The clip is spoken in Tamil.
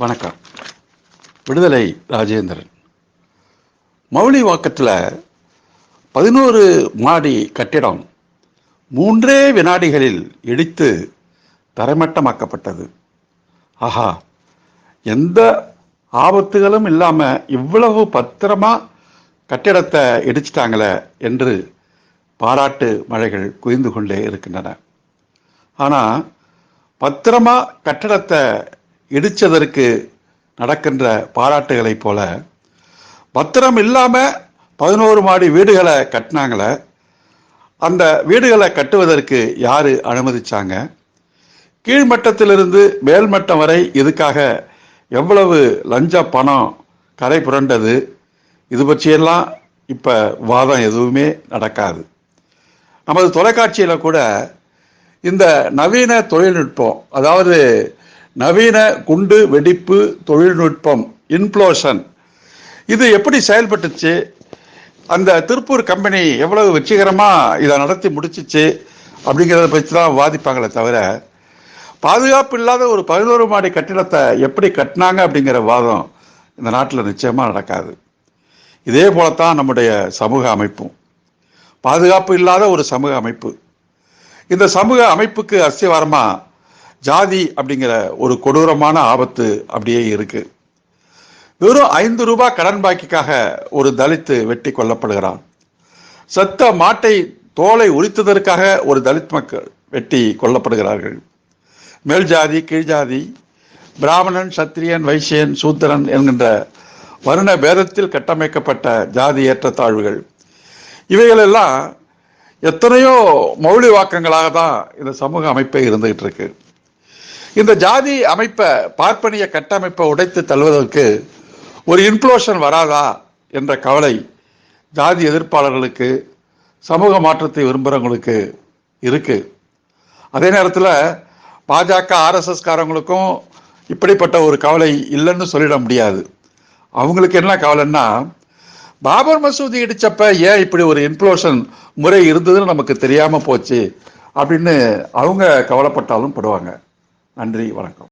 வணக்கம். விடுதலை ராஜேந்திரன். மௌலி வாக்கத்தில் பதினோரு மாடி கட்டிடம் மூன்றே வினாடிகளில் இடித்து தரைமட்டமாக்கப்பட்டது. ஆஹா எந்த ஆபத்துகளும் இல்லாமல் இவ்வளவு பத்திரமா கட்டிடத்தை இடிச்சிட்டாங்களே என்று பாராட்டு மழைகள் குவிந்து கொண்டே இருக்கின்றன. ஆனால் பத்திரமா கட்டடத்தை இடிச்சதற்கு நடக்கின்ற பாராட்டுகளைப் போல பத்திரம் இல்லாமல் பதினோரு மாடி வீடுகளை கட்டினாங்களே அந்த வீடுகளை கட்டுவதற்கு யார் அனுமதிச்சாங்க? கீழ்மட்டத்திலிருந்து மேல்மட்டம் வரை இதுக்காக எவ்வளவு லஞ்ச பணம் கரை புரண்டது? இது பற்றியெல்லாம் இப்போ வாதம் எதுவுமே நடக்காது. நமது தொலைக்காட்சியில் கூட இந்த நவீன தொழில்நுட்பம் அதாவது நவீன குண்டு வெடிப்பு தொழில்நுட்பம் இன்ப்ளோஷன் இது எப்படி செயல்பட்டுச்சு? அந்த திருப்பூர் கம்பெனி எவ்வளவு வெற்றிகரமாக இதை நடத்தி முடிச்சிச்சு அப்படிங்கிறத பற்றி தான் வாதிப்பாங்களே தவிர பாதுகாப்பு இல்லாத ஒரு பதினோரு மாடி கட்டிடத்தை எப்படி கட்டினாங்க அப்படிங்கிற வாதம் இந்த நாட்டில் நிச்சயமாக நடக்காது. இதே போலத்தான் நம்முடைய சமூக அமைப்பும். பாதுகாப்பு இல்லாத ஒரு சமூக அமைப்பு. இந்த சமூக அமைப்புக்கு அஸ்திவாரமாக ஜாதி அப்படிங்கிற ஒரு கொடூரமான ஆபத்து அப்படியே இருக்கு. வெறும் ஐந்து ரூபாய் கடன் பாக்கிக்காக ஒரு தலித்து வெட்டி கொல்லப்படுகிறான். செத்த மாட்டை தோலை உரித்ததற்காக ஒரு தலித் மக்கள் வெட்டி கொல்லப்படுகிறார்கள். மேல் ஜாதி கீழ் ஜாதி பிராமணன் சத்திரியன் வைசியன் சூத்திரன் என்கின்ற வருண பேதத்தில் கட்டமைக்கப்பட்ட ஜாதி ஏற்றத்தாழ்வுகள். இவைகளெல்லாம் எத்தனையோ மௌலி வாக்கங்களாக தான் இந்த சமூக அமைப்பை இருந்துகிட்டு இருக்கு. இந்த ஜாதி அமைப்பை பார்ப்பனிய கட்டமைப்பை உடைத்து தள்ளுவதற்கு ஒரு இன்ஃப்ளோஷன் வராதா என்ற கவலை ஜாதி எதிர்ப்பாளர்களுக்கு சமூக மாற்றத்தை விரும்புகிறவங்களுக்கு இருக்கு. அதே நேரத்தில் பாஜக ஆர்எஸ்எஸ் காரங்களுக்கும் இப்படிப்பட்ட ஒரு கவலை இல்லைன்னு சொல்லிட முடியாது. அவங்களுக்கு என்ன கவலைன்னா பாபர் மசூதி இடித்தப்ப ஏன் இப்படி ஒரு இன்ஃப்ளோஷன் முறை இருந்ததுன்னு நமக்கு தெரியாமல் போச்சு அப்படின்னு அவங்க கவலைப்பட்டாலும் படுவாங்க. நன்றி வணக்கம்.